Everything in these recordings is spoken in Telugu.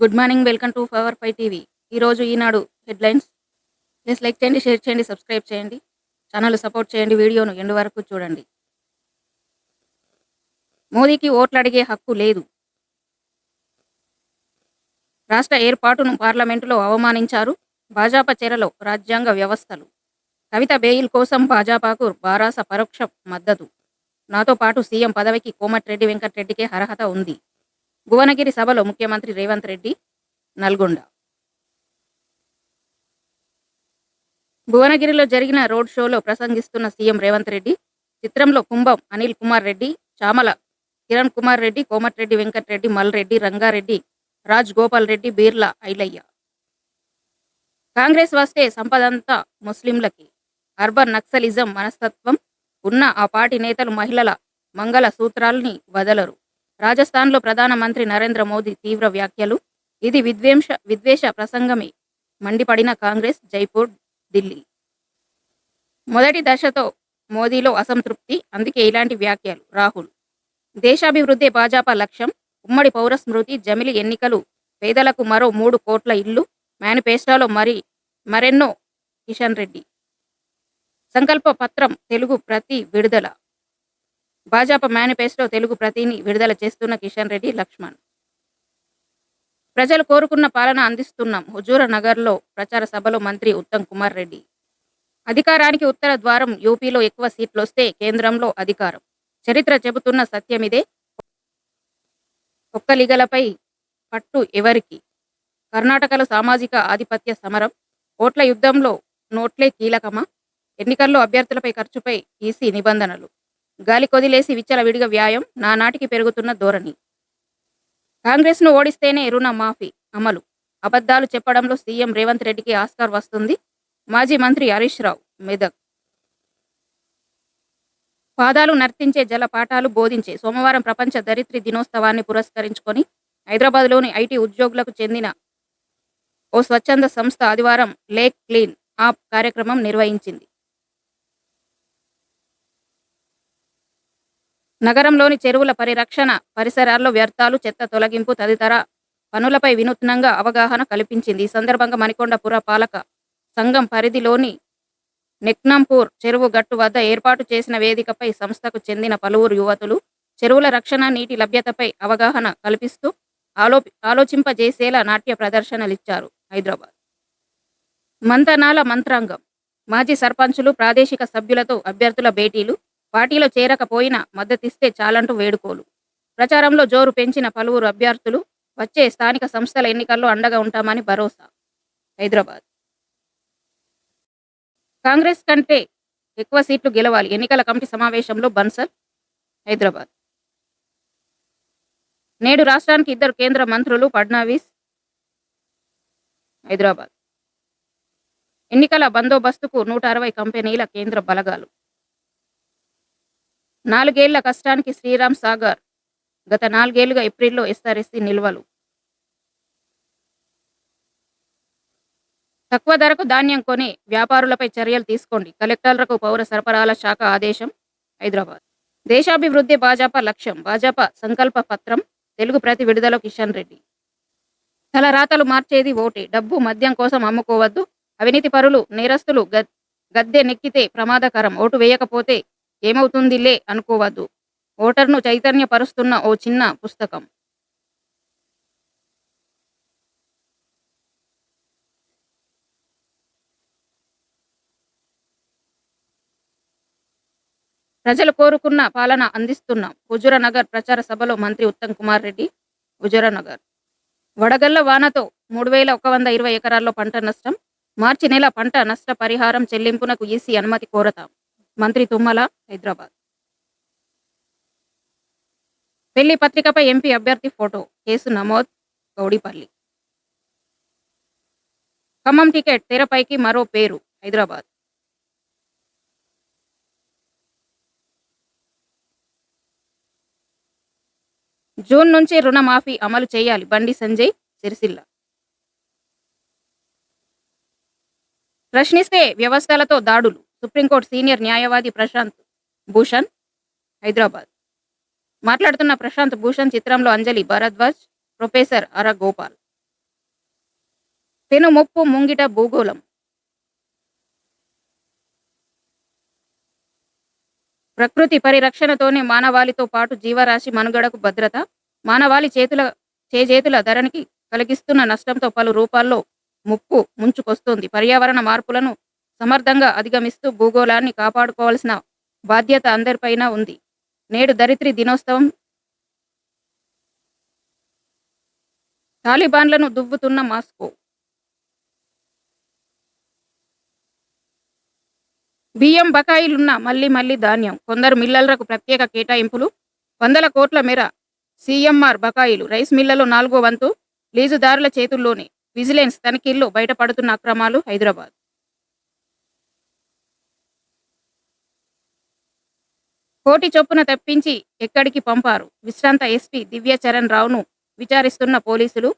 Good morning welcome to power five TV ఈరోజు ఈనాడు హెడ్లైన్స్. ప్లీజ్ లైక్ చేయండి షేర్ చేయండి సబ్స్క్రైబ్ చేయండి. ఛానల్ సపోర్ట్ చేయండి వీడియోను ఎండు వరకు చూడండి. మోదీకి ఓట్లు అడిగే హక్కు లేదు. రాష్ట్ర ఏర్పాటును పార్లమెంటులో అవమానించారు భాజపా చెరలో రాజ్యాంగ వ్యవస్థలు. కవిత బెయిల్ కోసం భాజపాకు బారాస పరోక్ష మద్దతు. నాతో పాటు సీఎం పదవికి కోమటిరెడ్డి వెంకటరెడ్డికే అర్హత ఉంది. భువనగిరి సభలో ముఖ్యమంత్రి రేవంత్ రెడ్డి నల్గొండ. భువనగిరిలో జరిగిన రోడ్ షోలో ప్రసంగిస్తున్న సీఎం రేవంత్ రెడ్డి చిత్రంలో కుంభం అనిల్ కుమార్ రెడ్డి చామల కిరణ్ కుమార్ రెడ్డి కోమటిరెడ్డి వెంకటరెడ్డి మల్రెడ్డి రంగారెడ్డి రాజ్ గోపాల్ రెడ్డి బీర్లా ఐలయ్య. కాంగ్రెస్ వస్తే సంపదంతా ముస్లింలకి. అర్బన్ నక్సలిజం మనస్తత్వం. ఉన్న ఆ పార్టీ నేతలు మహిళల మంగళ సూత్రాల్ని వదలరు. రాజస్థాన్లో ప్రధానమంత్రి నరేంద్ర మోదీ తీవ్ర వ్యాఖ్యలు. ఇది విద్వేంష విద్వేష ప్రసంగమే. మండిపడిన కాంగ్రెస్ జైపూర్ ఢిల్లీ. మొదటి దశతో మోదీలో అసంతృప్తి. అందుకే ఇలాంటి వ్యాఖ్యలు. రాహుల్. దేశాభివృద్ధి భాజపా లక్ష్యం. ఉమ్మడి పౌర స్మృతి జమిలి ఎన్నికలు. పేదలకు మరో మూడు కోట్ల ఇల్లు. మేనిఫెస్టోలో మరి మరెన్నో కిషన్ రెడ్డి. సంకల్ప పత్రం తెలుగు ప్రతి విడుదల. భాజపా మేనిఫెస్టో తెలుగు ప్రతిని విడుదల చేస్తున్న కిషన్ రెడ్డి లక్ష్మణ్. ప్రజలు కోరుకున్న పాలన అందిస్తున్నాం. హుజూర నగర్లో ప్రచార సభలో మంత్రి ఉత్తమ్ కుమార్ రెడ్డి. అధికారానికి ఉత్తర ద్వారం యూపీలో ఎక్కువ సీట్లు వస్తే కేంద్రంలో అధికారం. చరిత్ర చెబుతున్న సత్యమిదే ఒక్కలిగలపై పట్టు ఎవరికి? కర్ణాటకలో సామాజిక ఆధిపత్య సమరం. ఓట్ల యుద్ధంలో నోట్లే కీలకమా? ఎన్నికల్లో అభ్యర్థులపై ఖర్చుపై ఈసీ నిబంధనలు. గాలి కొదిలేసి విచ్చలవిడిగా వ్యాయం నానాటికి పెరుగుతున్న ధోరణి. కాంగ్రెస్ను ఓడిస్తేనే రుణ మాఫీ అమలు. అబద్ధాలు చెప్పడంలో సీఎం రేవంత్ రెడ్డికి ఆస్కార్ వస్తుంది. మాజీ మంత్రి హరీష్ రావు మెదక్. పాదాలు నర్తించే జల పాఠాలు బోధించే సోమవారం ప్రపంచ దరిత్రి దినోత్సవాన్ని పురస్కరించుకొని హైదరాబాద్లోని ఐటీ ఉద్యోగులకు చెందిన ఓ స్వచ్ఛంద సంస్థ ఆదివారం లేక్ క్లీన్ ఆప్ కార్యక్రమం నిర్వహించింది. నగరంలోని చెరువుల పరిరక్షణ పరిసరాల్లో వ్యర్థాలు చెత్త తొలగింపు తదితర పనులపై వినూత్నంగా అవగాహన కల్పించింది. ఈ సందర్భంగా మణికొండ పురపాలక సంఘం పరిధిలోని నెక్నంపూర్ చెరువు గట్టు వద్ద ఏర్పాటు చేసిన వేదికపై సంస్థకు చెందిన పలువురు యువతులు చెరువుల రక్షణ నీటి లభ్యతపై అవగాహన కల్పిస్తూ ఆలో ఆలోచింపజేసేలా నాట్య ప్రదర్శనలిచ్చారు హైదరాబాద్. మంతనాల మంత్రాంగం. మాజీ సర్పంచులు ప్రాదేశిక సభ్యులతో అభ్యర్థుల భేటీలు పార్టీలో చేరకపోయినా మద్దతిస్తే చాలంటూ వేడుకోలు. ప్రచారంలో జోరు పెంచిన పలువురు అభ్యర్థులు వచ్చే స్థానిక సంస్థల ఎన్నికల్లో అండగా ఉంటామని భరోసా. హైదరాబాద్. కాంగ్రెస్ కంటే ఎక్కువ సీట్లు గెలవాలి. ఎన్నికల కమిటీ సమావేశంలో బన్సల్ హైదరాబాద్. నేడు రాష్ట్రానికి ఇద్దరు కేంద్ర మంత్రులు ఫడ్నావీస్ హైదరాబాద్. ఎన్నికల బందోబస్తుకు నూట అరవై కంపెనీల కేంద్ర బలగాలు. నాలుగేళ్ళ కష్టానికి శ్రీరామ్ సాగర్. గత నాలుగేళ్ళుగా ఏప్రిల్లో ఎస్ఆర్ఎస్సి నిల్వలు. తక్కువ ధరకు ధాన్యం కొని వ్యాపారులపై చర్యలు తీసుకోండి. కలెక్టర్లకు పౌర సరఫరాల శాఖ ఆదేశం హైదరాబాద్. దేశాభివృద్ధి భాజపా లక్ష్యం భాజపా సంకల్ప పత్రం తెలుగు ప్రతి విడుదల కిషన్ రెడ్డి. తలరాతలు మార్చేది ఓటే. డబ్బు మద్యం కోసం అమ్ముకోవద్దు. అవినీతి పరులు నేరస్తులు గద్- గద్దె నెక్కితే ప్రమాదకరం. ఓటు వేయకపోతే ఏమవుతుందిలే అనుకోవద్దు. ఓటర్ను చైతన్యపరుస్తున్న ఓ చిన్న పుస్తకం. ప్రజలు కోరుకున్న పాలన అందిస్తున్నాం. హుజురనగర్ ప్రచార సభలో మంత్రి ఉత్తమ్ కుమార్ రెడ్డి హుజురనగర్. వడగళ్ళ వానతో మూడు వేల ఒక వంద ఇరవై ఎకరాల్లో పంట నష్టం. మార్చి నెల పంట నష్ట పరిహారం చెల్లింపునకు ఈసీ అనుమతి కోరతాం. మంత్రి తుమ్మల హైదరాబాద్. పెళ్ళి పత్రికపై ఎంపీ అభ్యర్థి ఫోటో కేసు నమోద్ గౌడిపల్లి. ఖమ్మం టికెట్ తెరపైకి మరో పేరు హైదరాబాద్. జూన్ నుంచి రుణమాఫీ అమలు చేయాలి. బండి సంజయ్ సిరిసిల్ల. ప్రశ్నిస్తే వ్యవస్థలతో దాడులు. సుప్రీంకోర్టు సీనియర్ న్యాయవాది ప్రశాంత్ భూషణ్ హైదరాబాద్. మాట్లాడుతున్న ప్రశాంత్ భూషణ్ చిత్రంలో అంజలి భరద్వాజ్ ప్రొఫెసర్ అర గోపాల్ పెను ముప్పు ముంగిట భూగోళం. ప్రకృతి పరిరక్షణతోనే మానవాళితో పాటు జీవరాశి మనుగడకు భద్రత మానవాళి చేతుల చేజేతుల ధరనికి కలిగిస్తున్న నష్టంతో పలు రూపాల్లో ముప్పు ముంచుకొస్తుంది. పర్యావరణ మార్పులను సమర్థంగా అధిగమిస్తూ భూగోళాన్ని కాపాడుకోవాల్సిన బాధ్యత అందరిపైన ఉంది. నేడు దరిత్రి దినోత్సవం తాలిబాన్లను దువ్వుతున్న మాస్కో. బియ్యం బకాయిలున్న మళ్ళీ మళ్ళీ ధాన్యం కొందరు మిల్లర్లకు ప్రత్యేక కేటాయింపులు వందల కోట్ల మేర సీఎంఆర్ బకాయిలు రైస్ మిల్లలో నాలుగో వంతు లీజుదారుల చేతుల్లోనే విజిలెన్స్ తనిఖీల్లో బయటపడుతున్న అక్రమాలు హైదరాబాద్. కోటి చొప్పున తప్పించి ఎక్కడికి పంపారు? విశ్రాంత ఎస్పీ దివ్యచరణ్ రావును విచారిస్తున్న పోలీసులు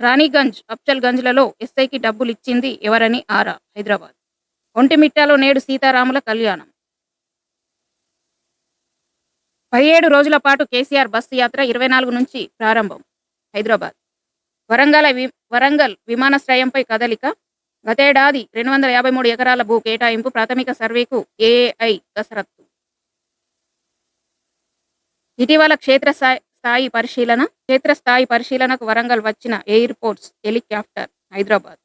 రాణిగంజ్ అఫ్జల్గంజ్లలో ఎస్ఐకి డబ్బులు ఇచ్చింది ఎవరని ఆరా హైదరాబాద్. ఒంటిమిట్టాలో నేడు సీతారాముల కళ్యాణం. పదిహేడు రోజుల పాటు కేసీఆర్ బస్సు యాత్ర ఇరవై నాలుగు నుంచి ప్రారంభం హైదరాబాద్. వరంగల్ వి వరంగల్ విమానాశ్రయంపై కదలిక గతేడాది రెండు వందల యాభై మూడు ఎకరాల భూ కేటాయింపు ప్రాథమిక సర్వేకు ఏఐ కసరత్తు. ఇటీవల క్షేత్రస్థాయి స్థాయి పరిశీలన క్షేత్రస్థాయి పరిశీలనకు వరంగల్ వచ్చిన ఎయిర్పోర్ట్స్ హెలికాప్టర్ హైదరాబాద్.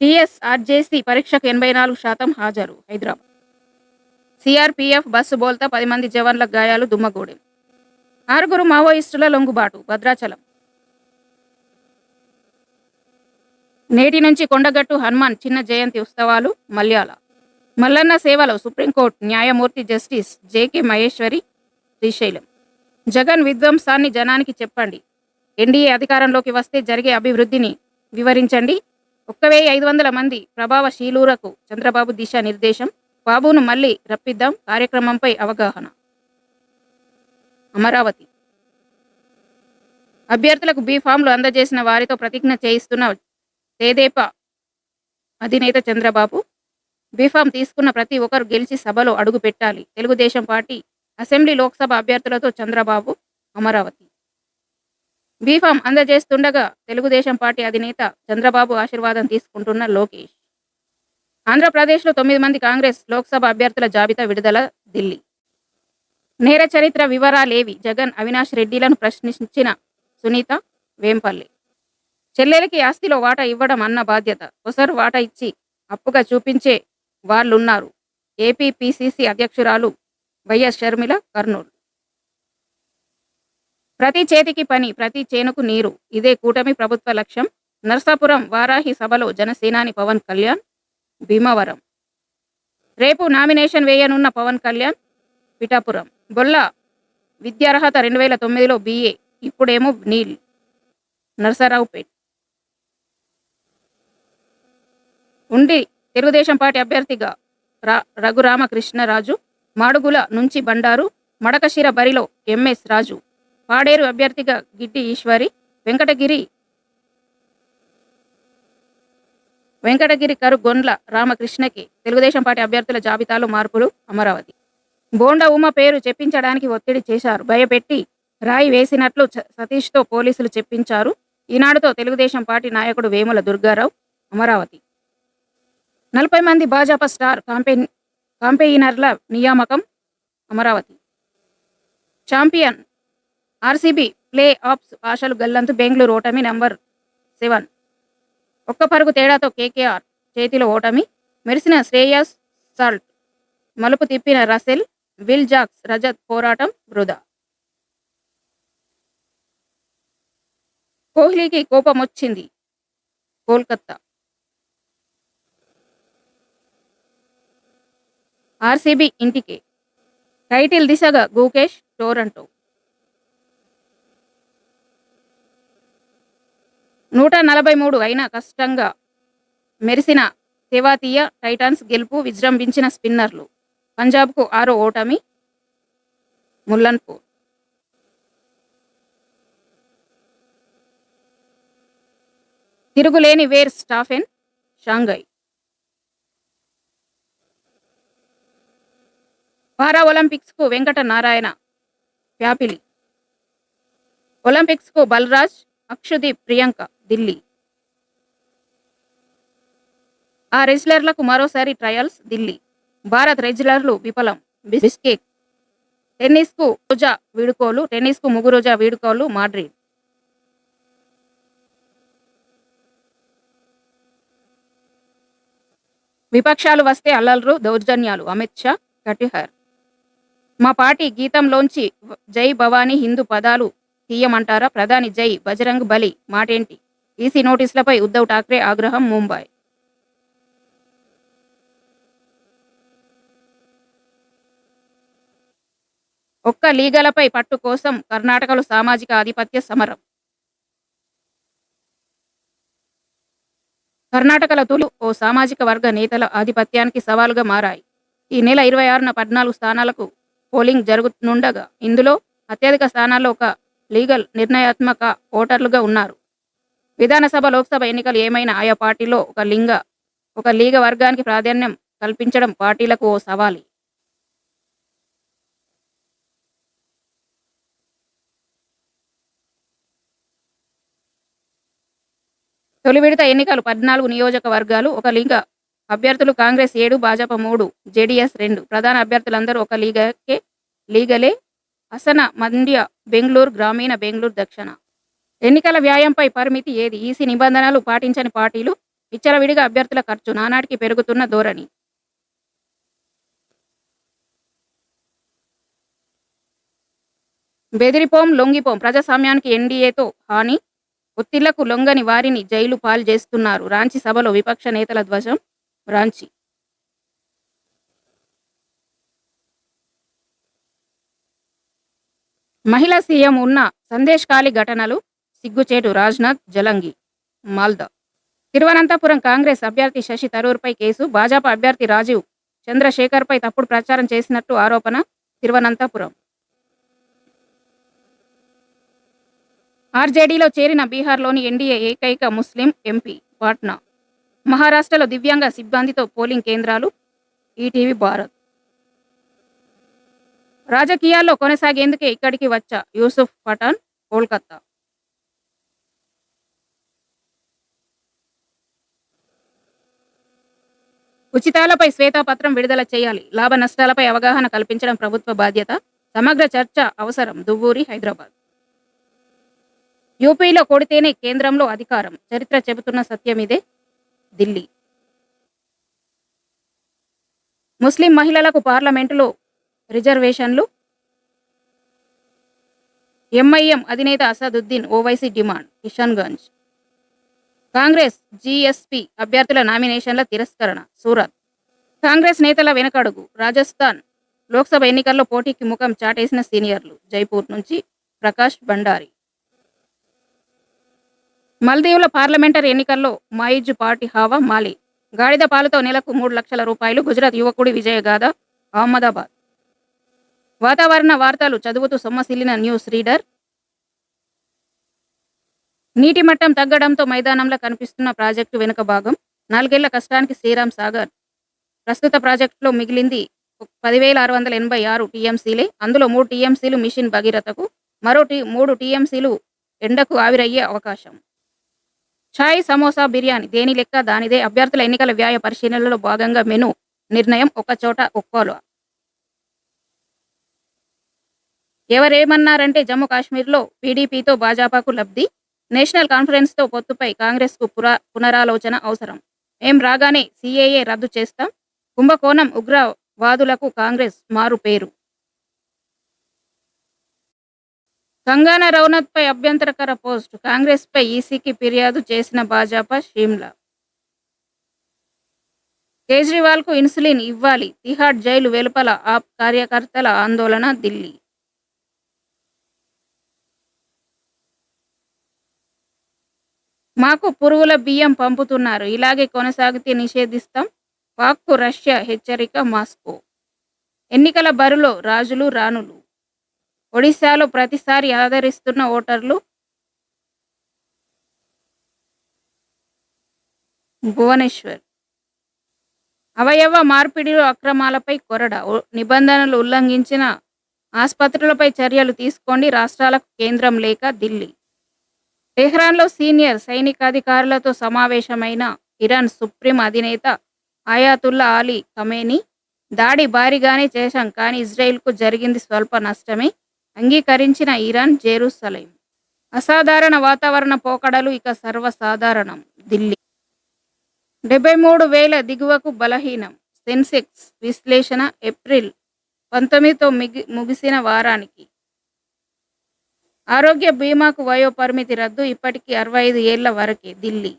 టిఎస్ఆర్జేసీ పరీక్షకు ఎనభై నాలుగు శాతం హాజరు హైదరాబాద్. సిఆర్పిఎఫ్ బస్సు బోల్తా పది మంది జవాన్ల గాయాలు దుమ్మగూడెం. ఆరుగురు మావోయిస్టుల లొంగుబాటు భద్రాచలం. నేటి నుంచి కొండగట్టు హనుమాన్ చిన్న జయంతి ఉత్సవాలు మల్యాల. మల్లన్న సేవలో సుప్రీంకోర్టు న్యాయమూర్తి జస్టిస్ జేకే మహేశ్వరి శ్రీశైలం. జగన్ విధ్వంసాన్ని జనానికి చెప్పండి. ఎన్డీఏ అధికారంలోకి వస్తే జరిగే అభివృద్ధిని వివరించండి. ఒక్క వెయ్యి ఐదు వందల మంది ప్రభావశీలురకు చంద్రబాబు దిశా నిర్దేశం బాబును మళ్ళీ రప్పిద్దాం కార్యక్రమంపై అవగాహన. అమరావతి. అభ్యర్థులకు బీ ఫామ్లు అందజేసిన వారితో ప్రతిజ్ఞ చేయిస్తున్న తేదేపా అధినేత చంద్రబాబు బీఫామ్ తీసుకున్న ప్రతి ఒక్కరు గెలిచి సభలో అడుగు పెట్టాలి. తెలుగుదేశం పార్టీ అసెంబ్లీ లోక్సభ అభ్యర్థులతో చంద్రబాబు అమరావతి. బీఫామ్ అందజేస్తుండగా తెలుగుదేశం పార్టీ అధినేత చంద్రబాబు ఆశీర్వాదం తీసుకుంటున్న లోకేష్. ఆంధ్రప్రదేశ్లో తొమ్మిది మంది కాంగ్రెస్ లోక్సభ అభ్యర్థుల జాబితా విడుదల ఢిల్లీ. నేర చరిత్ర వివరాలేవి జగన్ అవినాష్ రెడ్డిలను ప్రశ్నించిన సునీత వేంపల్లి. చెల్లెలకి ఆస్తిలో వాటా ఇవ్వడం అన్న బాధ్యత. ఒకసారి వాటా ఇచ్చి అప్పుగా చూపించే వాళ్ళున్నారు. ఏపీపిసిసి అధ్యక్షురాలు వైఎస్ షర్మిల కర్నూలు. ప్రతి చేతికి పని ప్రతి చేనుకు నీరు. ఇదే కూటమి ప్రభుత్వ లక్ష్యం. నర్సాపురం వారాహి సభలో జనసేనాని పవన్ కళ్యాణ్ భీమవరం. రేపు నామినేషన్ వేయనున్న పవన్ కళ్యాణ్ పిఠాపురం. బొల్ల విద్యార్హత రెండు వేల తొమ్మిదిలో బిఏ ఇప్పుడేమో నీల్. నర్సరావుపేట్. ఉండి తెలుగుదేశం పార్టీ అభ్యర్థిగా రా రఘురామకృష్ణరాజు మాడుగుల నుంచి బండారు మడకశిర బరిలో ఎంఎస్ రాజు పాడేరు అభ్యర్థిగా గిడ్డి ఈశ్వరి వెంకటగిరి వెంకటగిరి కరు గొండ్ల రామకృష్ణకి తెలుగుదేశం పార్టీ అభ్యర్థుల జాబితాలో మార్పులు అమరావతి. బోండ ఉమ పేరు చెప్పించడానికి ఒత్తిడి చేశారు. భయపెట్టి రాయి వేసినట్లు సతీష్తో పోలీసులు చెప్పించారు. ఈనాడుతో తెలుగుదేశం పార్టీ నాయకుడు వేముల దుర్గారావు అమరావతి. నలభై మంది భాజపా స్టార్ కాంపెయిన్ కాంపెయినర్ల నియామకం Amaravati. Champion RCB play offs ఆశలు గల్లంతు బెంగళూరు ఓటమి నంబర్ సెవెన్. ఒక్క పరుగు తేడాతో కేకేఆర్ చేతిలో ఓటమి. మెరిసిన శ్రేయస్ సాల్ట్. మలుపు తిప్పిన రసెల్ విల్ జాక్స్ రజత్ పోరాటం వృధా. కోహ్లీకి కోపం వచ్చింది కోల్కత్తా. ఆర్సీబీ ఇంటికి. టైటిల్ దిశగా గూకేష్ టోరంటో నూట నలభై మూడు అయినా కష్టంగా మెరిసిన తెవాతీయ టైటాన్స్ గెలుపు విజృంభించిన స్పిన్నర్లు. పంజాబ్కు ఆరో ఓటమి ముల్లన్పూర్ తిరుగులేని వేర్ స్టాఫెన్ షాంఘై. పారా ఒలింపిక్స్కు వెంకట నారాయణ ప్యాపిలి ఒలింపిక్స్కు బలరాజ్ అక్షుదీప్ ప్రియాంక ఢిల్లీ. ఆ రెజ్లర్లకు మరోసారి ట్రయల్స్ ఢిల్లీ. భారత్ రెజ్లర్లు విఫలం. బిస్కేక్. టెన్నిస్కు రోజా వీడుకోలు టెన్నిస్కు ముగురోజా వీడుకోలు మాడ్రిడ్. విపక్షాలు వస్తే అల్లల్రు దౌర్జన్యాలు. అమిత్ షా కటిహర్. మా పార్టీ గీతంలోంచి జై భవానీ హిందూ పదాలు తీయమంటారా? ప్రధాని జై బజరంగ్ బలి మాటేంటి? ఈసీ నోటీసులపై ఉద్ధవ్ ఠాక్రే ఆగ్రహం ముంబై. ఒక్క లీగలపై పట్టు కోసం కర్ణాటకలో సామాజిక ఆధిపత్య సమరం. కర్ణాటకల తులు ఓ సామాజిక వర్గ నేతల ఆధిపత్యానికి సవాలుగా మారాయి. ఈ నెల ఇరవై ఆరున పద్నాలుగు స్థానాలకు పోలింగ్ జరుగుతుండగా ఇందులో అత్యధిక స్థానాల్లో ఒక లీగల్ నిర్ణయాత్మక ఓటర్లుగా ఉన్నారు. విధానసభ లోక్సభ ఎన్నికలు ఏమైనా ఆయా పార్టీలో ఒక లింగ ఒక లీగ వర్గానికి ప్రాధాన్యం కల్పించడం పార్టీలకు ఓ సవాలు. తొలి విడత ఎన్నికలు పద్నాలుగు నియోజకవర్గాలు ఒక లింగ అభ్యర్థులు కాంగ్రెస్ ఏడు భాజపా మూడు జేడీఎస్ రెండు. ప్రధాన అభ్యర్థులందరూ ఒక లీగకే లీగలే. అసన మండ్య బెంగళూరు గ్రామీణ బెంగళూరు దక్షిణ. ఎన్నికల వ్యాయంపై పరిమితి ఏది? ఈసీ నిబంధనలు పాటించని పార్టీలు విచ్చలవిడిగా అభ్యర్థుల ఖర్చు నానాటికి పెరుగుతున్న ధోరణి. బెదిరిపోం లొంగిపోం. ప్రజాస్వామ్యానికి ఎన్డీఏతో హాని. ఒత్తిళ్ళకు లొంగని వారిని జైలు పాలు చేస్తున్నారు. రాంచి సభలో విపక్ష నేతల ధ్వజం. రాంచీ మహిళా సీఎం ఉన్న సందేశ్కాలి ఘటనలు సిగ్గుచేటు రాజ్నాథ్ జలంగి మాల్దా. తిరువనంతపురం కాంగ్రెస్ అభ్యర్థి శశి తరూర్పై కేసు భాజపా అభ్యర్థి రాజీవ్ చంద్రశేఖర్పై తప్పుడు ప్రచారం చేసినట్టు ఆరోపణ తిరువనంతపురం. ఆర్జేడీలో చేరిన బీహార్లోని ఎన్డీఏ ఏకైక ముస్లిం ఎంపీ పాట్నా. మహారాష్ట్రలో దివ్యాంగ సిబ్బందితో పోలింగ్ కేంద్రాలు ఈటీవీ భారత్. రాజకీయాల్లో కొనసాగేందుకే ఇక్కడికి వచ్చా యూసుఫ్ పఠాన్ కోల్కతా. ఉచితాలపై శ్వేతపత్రం విడుదల చేయాలి. లాభ నష్టాలపై అవగాహన కల్పించడం ప్రభుత్వ బాధ్యత. సమగ్ర చర్చ అవసరం. దువ్వూరి హైదరాబాద్. యూపీలో కొడితేనే కేంద్రంలో అధికారం. చరిత్ర చెబుతున్న సత్యం ఇదే. ఢిల్లీ. ముస్లిం మహిళలకు పార్లమెంటులో రిజర్వేషన్లు? ఎంఐఎం అధినేత అసదుద్దీన్ ఓవైసీ డిమాండ్ కిషన్గంజ్. కాంగ్రెస్ జీఎస్పీ అభ్యర్థుల నామినేషన్ల తిరస్కరణ సూరత్. కాంగ్రెస్ నేతల వెనకడుగు రాజస్థాన్ లోక్సభ ఎన్నికల్లో పోటీకి ముఖం చాటేసిన సీనియర్లు జైపూర్ నుంచి ప్రకాష్ భండారి. మల్దీవుల పార్లమెంటరీ ఎన్నికల్లో మైజ్ పార్టీ హావా మాలి. గాడిద పాలతో నెలకు మూడు లక్షల రూపాయలు గుజరాత్ యువకుడి విజయగాథ అహ్మదాబాద్. వాతావరణ వార్తలు చదువుతూ సొమ్మసిల్లిన న్యూస్ రీడర్. నీటి మట్టం తగ్గడంతో మైదానంలో కనిపిస్తున్న ప్రాజెక్టు వెనుక భాగం నాలుగేళ్ళ కష్టానికి శ్రీరామ్ సాగర్. ప్రస్తుత ప్రాజెక్టులో మిగిలింది పదివేల ఆరు వందల ఎనభై ఆరు టీఎంసీలే. అందులో మూడు టీఎంసీలు మిషన్ భగీరథకు మరో టీ మూడు టీఎంసీలు ఎండకు ఆవిరయ్యే అవకాశం. ఛాయ్ సమోసా బిర్యానీ దేని లెక్క దానిదే అభ్యర్థుల ఎన్నికల వ్యాయ పరిశీలనలో భాగంగా మెను నిర్ణయం ఒక చోట ఒక్కోలు. ఎవరేమన్నారంటే జమ్మూ కాశ్మీర్లో పీడీపీతో భాజపాకు లబ్ధి నేషనల్ కాన్ఫరెన్స్తో పొత్తుపై కాంగ్రెస్కు పురా పునరాలోచన అవసరం. మేం రాగానే సీఏఏ రద్దు చేస్తాం. కుంభకోణం ఉగ్రవాదులకు కాంగ్రెస్ మారు పేరు. కంగానా రౌనత్ పై అభ్యంతరకర పోస్ట్. కాంగ్రెస్ పై ఈసీకి ఫిర్యాదు చేసిన భాజపా షీమ్లా. కేజ్రీవాల్కు ఇన్సులిన్ ఇవ్వాలి. తిహాడ్ జైలు వెలుపల ఆప్ కార్యకర్తల ఆందోళన ఢిల్లీ. మాకు పురుగుల బియ్యం పంపుతున్నారు. ఇలాగే కొనసాగితే నిషేధిస్తాం. పాక్కు రష్యా హెచ్చరిక మాస్కో. ఎన్నికల బరిలో రాజులు రాణులు ఒడిశాలో ప్రతిసారి ఆదరిస్తున్న ఓటర్లు భువనేశ్వర్. అవయవ మార్పిడిలో అక్రమాలపై కొరడ నిబంధనలు ఉల్లంఘించిన ఆసుపత్రులపై చర్యలు తీసుకోండి. రాష్ట్రాలకు కేంద్రం లేక ఢిల్లీ. టెహ్రాన్లో సీనియర్ సైనికాధికారులతో సమావేశమైన ఇరాన్ సుప్రీం అధినేత అయాతుల్లా అలీ ఖమేని దాడి భారీగానే చేశాం కానీ ఇజ్రాయిల్కు జరిగింది స్వల్ప నష్టమే. అంగీకరించిన ఇరాన్ జెరూసలేం. అసాధారణ వాతావరణ పోకడలు ఇక సర్వసాధారణం. ఢిల్లీ. డెబ్బై మూడు వేల దిగువకు బలహీనం. సెన్సెక్స్ విశ్లేషణ ఏప్రిల్ పంతొమ్మిదితో మిగి ముగిసిన వారానికి. ఆరోగ్య బీమాకు వయో పరిమితి రద్దు ఇప్పటికీ అరవై ఐదు ఏళ్ళ వరకే. ఢిల్లీ.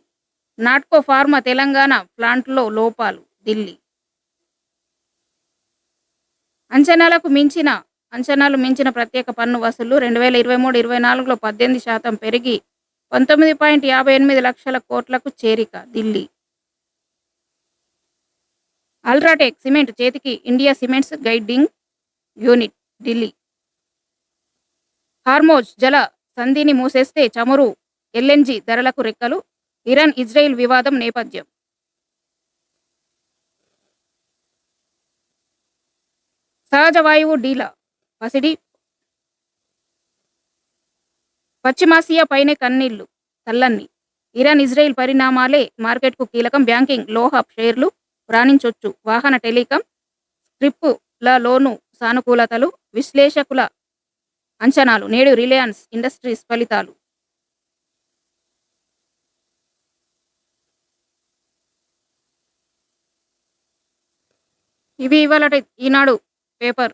నాట్కో ఫార్మా తెలంగాణ ప్లాంట్లో లోపాలు. ఢిల్లీ. అంచనాలకు మించిన అంచనాలు మించిన ప్రత్యేక పన్ను వసూలు రెండు వేల ఇరవై మూడు ఇరవై నాలుగులో పద్దెనిమిది శాతం పెరిగి పంతొమ్మిది పాయింట్ యాభై ఎనిమిది లక్షల కోట్లకు చేరిక ఢిల్లీ. అల్ట్రాటెక్ సిమెంట్ చేతికి India cements guiding unit Delhi. Hormuz జల సంధిని మూసేస్తే చమురు ఎల్ఎన్జి ధరలకు రెక్కలు ఇరాన్ ఇజ్రాయిల్ వివాదం నేపథ్యం. సహజ వాయువు డీలా పసిడి. పశ్చిమాసియా పైనే కన్నీళ్ళు తల్లన్ని ఇరాన్ ఇజ్రాయిల్ పరిణామాలే మార్కెట్కు కీలకం. బ్యాంకింగ్ లోహ షేర్లు రాణించొచ్చు. వాహన టెలికాం స్క్రిప్పులలోను సానుకూలతలు విశ్లేషకుల అంచనాలు నేడు రిలయన్స్ ఇండస్ట్రీస్ ఫలితాలు. ఇవి ఇవాళ Eenadu paper.